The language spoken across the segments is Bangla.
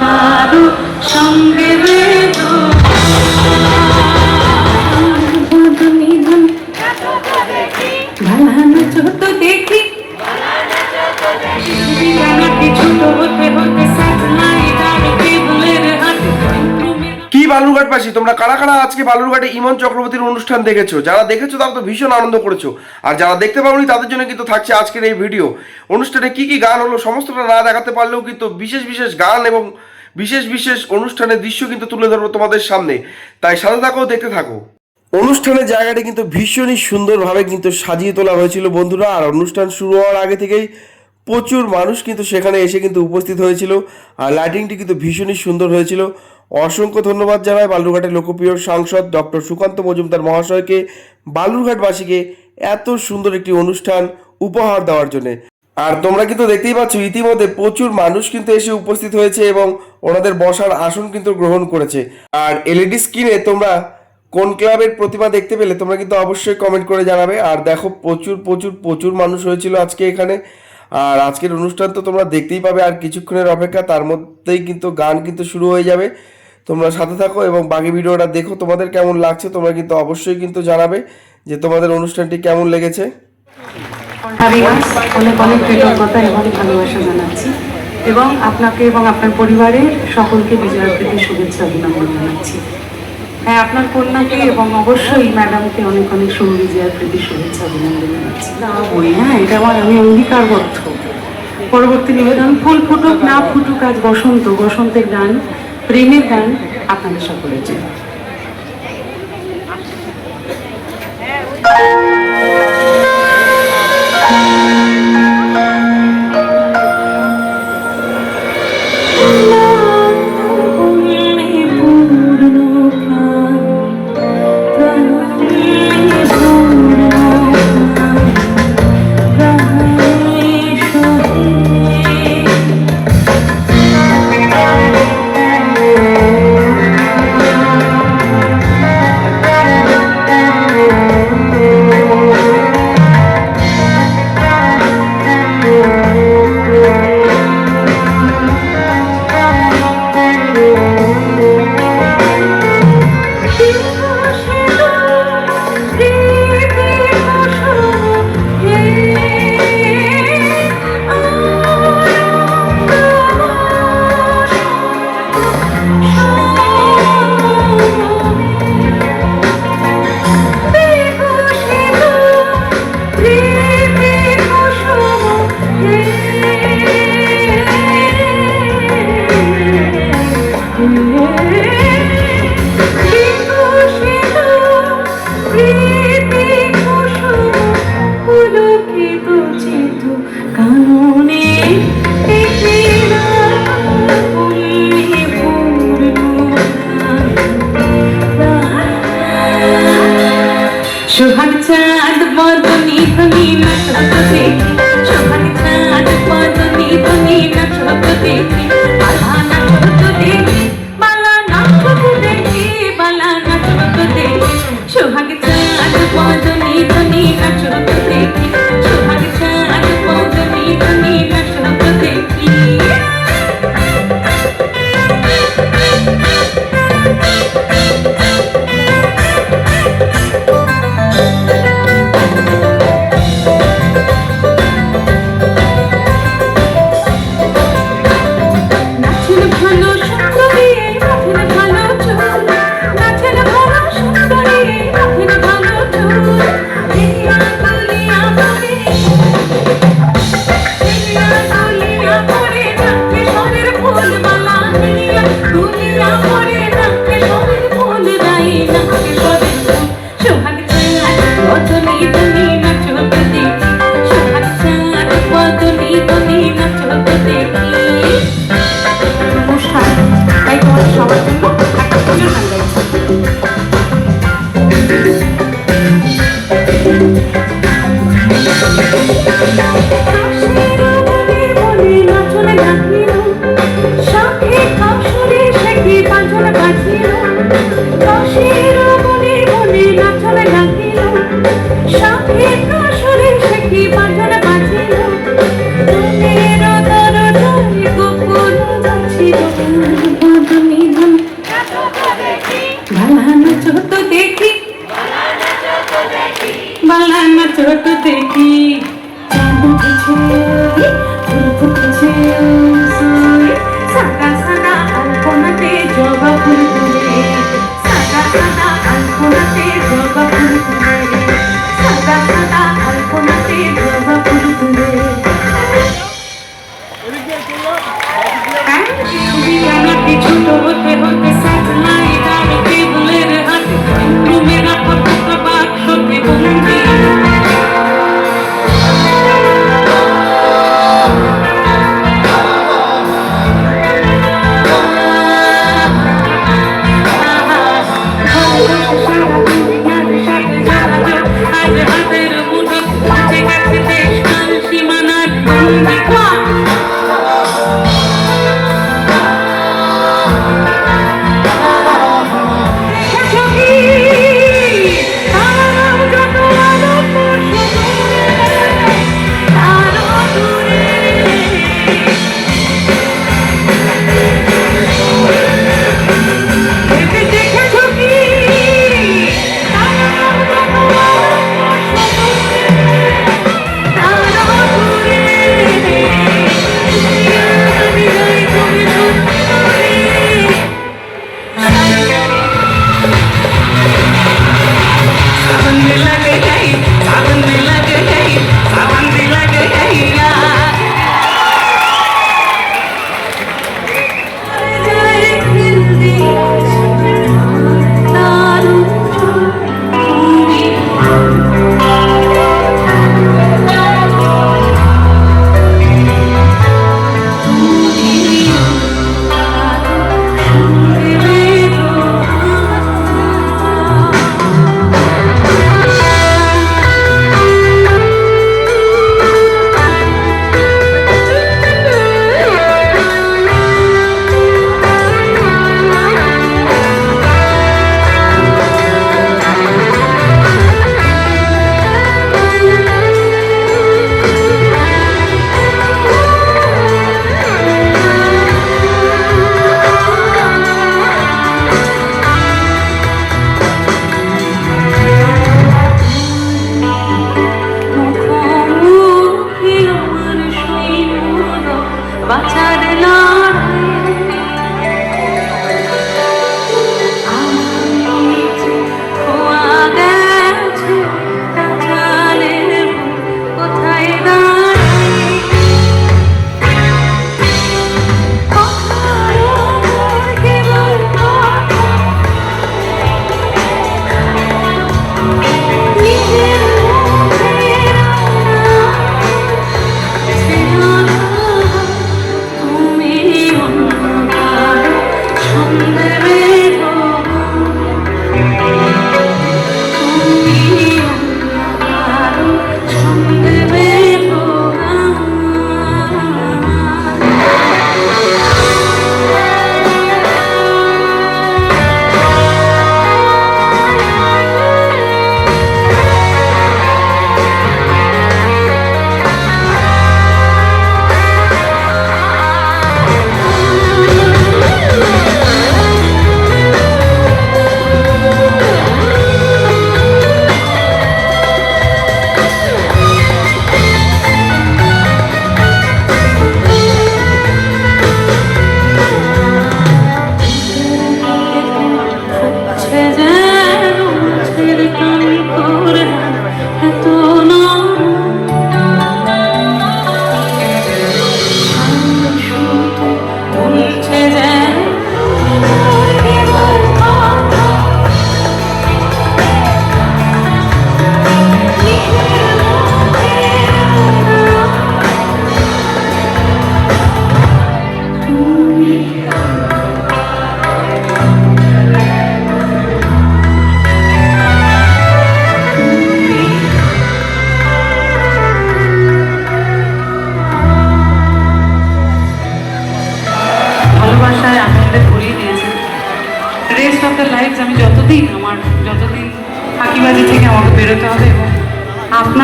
কারও সঙ্গে বালুরঘাটবাসী তোমরা কারা কারা আজকে বালুরঘাটে ইমন চক্রবর্তীর অনুষ্ঠান দেখেছ? যারা দেখেছ তারা তো ভীষণ আনন্দ করেছ। আর যারা দেখতে পাওনি, তাদের জন্য কিন্তু থাকছে আজকের এই ভিডিও। অনুষ্ঠানে কি কি গান হলো সমস্তটা না দেখাতে পারলেও কিন্তু বিশেষ বিশেষ গান এবং বিশেষ বিশেষ অনুষ্ঠানের দৃশ্য কিন্তু তুলে ধরবো তোমাদের সামনে। তাই সাথে থাকো, দেখতে থাকো। অনুষ্ঠানের জায়গাটি কিন্তু ভীষণই সুন্দরভাবে কিন্তু সাজিয়ে তোলা হয়েছিল বন্ধুরা। আর অনুষ্ঠান শুরু হওয়ার আগে থেকেই প্রচুর মানুষ কিন্তু সেখানে এসে কিন্তু উপস্থিত হয়েছিল। আর লাইটিংটি কিন্তু ভীষণই সুন্দর হয়েছিল। অসংখ্য ধন্যবাদ জানাই বালুরঘাটের লোকপ্রিয় সাংসদ ডক্টর সুকান্ত মজুমদার মহাশয়কে বালুরঘাটবাসীকে এত সুন্দর একটি অনুষ্ঠান উপহার দেওয়ার জন্য। আর তোমরা কিন্তু দেখতেই পাচ্ছ, ইতিমধ্যে প্রচুর মানুষ কিন্তু এসে উপস্থিত হয়েছে এবং ওনাদের বসার আসন কিন্তু গ্রহণ করেছে। আর এলইডি স্ক্রিনে তোমরা কোন ক্লাবের প্রতিমা দেখতে পেলে তোমরা কিন্তু অবশ্যই কমেন্ট করে জানাবে। আর দেখো, প্রচুর প্রচুর প্রচুর মানুষ হয়েছিল আজকে এখানে। আর আজকের অনুষ্ঠান তো তোমরা দেখতেই পাবে। আর কিছুক্ষণের অপেক্ষা, তার মধ্যেই কিন্তু গান কিন্তু শুরু হয়ে যাবে। তোমরা সাথে থাকো এবং বাকি ভিডিওটা দেখো তোমাদের কেমন লাগছে, তোমরা কিন্তু অবশ্যই কিন্তু জানাবে যে তোমাদের অনুষ্ঠানটি কেমন লেগেছে। এবং আপনাকে এবং আপনার পরিবারের সকলকে বিজয়ের প্রতি শুভেচ্ছা অভিনন্দন জানাচ্ছি। হ্যাঁ আপনার কন্যাকে এবং অবশ্যই ম্যাডামকে অনেক অনেক শুভ প্রতি শুভেচ্ছা অভিনন্দন জানাচ্ছি। হ্যাঁ এটা আমার, আমি অঙ্গীকারবদ্ধ। পরবর্তী নিবেদন, ফুল ফুটুক না ফুটুক আজ বসন্ত, বসন্তের গান প্রেমের গান আপনাদের সকলের জন্য। সোহাগ চাঁদ Yeah.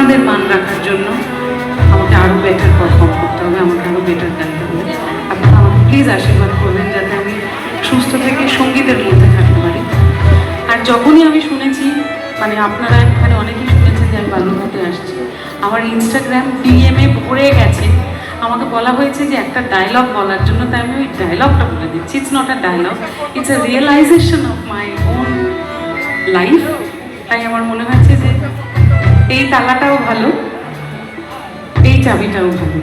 আপনাদের মান রাখার জন্য আমাকে আরও বেটার পারফর্ম করতে হবে, আমাকে আরও বেটার গাইতে হবে। আপনারা আমাকে প্লিজ আশীর্বাদ করবেন যাতে আমি সুস্থ থেকে সঙ্গীতের মধ্যে থাকতে পারি। আর যখনই আমি শুনেছি মানে আপনারা এখানে অনেকেই শুনেছেন যে আমি বালুরঘাটে আসছি, আমার ইনস্টাগ্রাম ডিএমএ ভরে গেছে। আমাকে বলা হয়েছে যে একটা ডায়লগ বলার জন্য, তাই আমি ওই ডায়লগটা বলে দিচ্ছি। It's not a dialogue it's a realisation of my own life তাই আমার মনে হচ্ছে যে এই তালাটাও ভালো, এই চাবিটাও ভালো।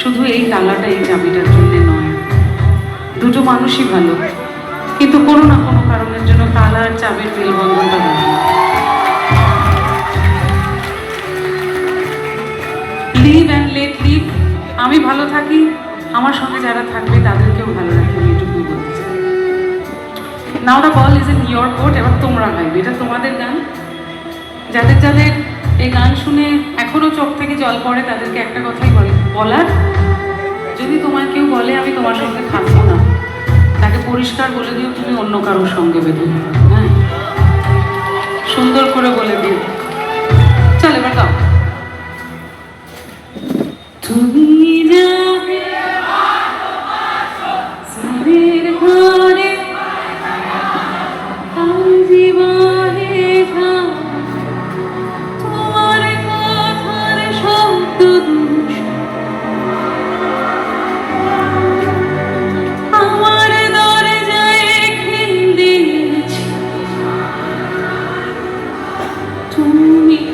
শুধু এই তালাটা এই চাবিটার জন্য নয়, দুটো মানুষই ভালো। কিন্তু কোনো না কোনো কারণের জন্য তালা আর চাবির মেলবন্ধনটা ভালো লিভ অ্যান্ড লেট লিভ আমি ভালো থাকি, আমার সঙ্গে যারা থাকবে তাদেরকেও ভালো রাখি, আমি এটুকুই বলতে চাই। Now the ball is in your court এবার তোমরা গাইবে এটা তোমাদের গান যাদের যাদের এই গান শুনে এখনও চোখ থেকে জল পড়ে, তাদেরকে একটা কথাই বলে। বলার, যদি তোমার কেউ বলে, আমি তোমার সঙ্গে থাকব না। তাকে পরিষ্কার বলে দিও, তুমি অন্য কারোর সঙ্গে বেঁধে হ্যাঁ? সুন্দর করে বলে দিও। তুমি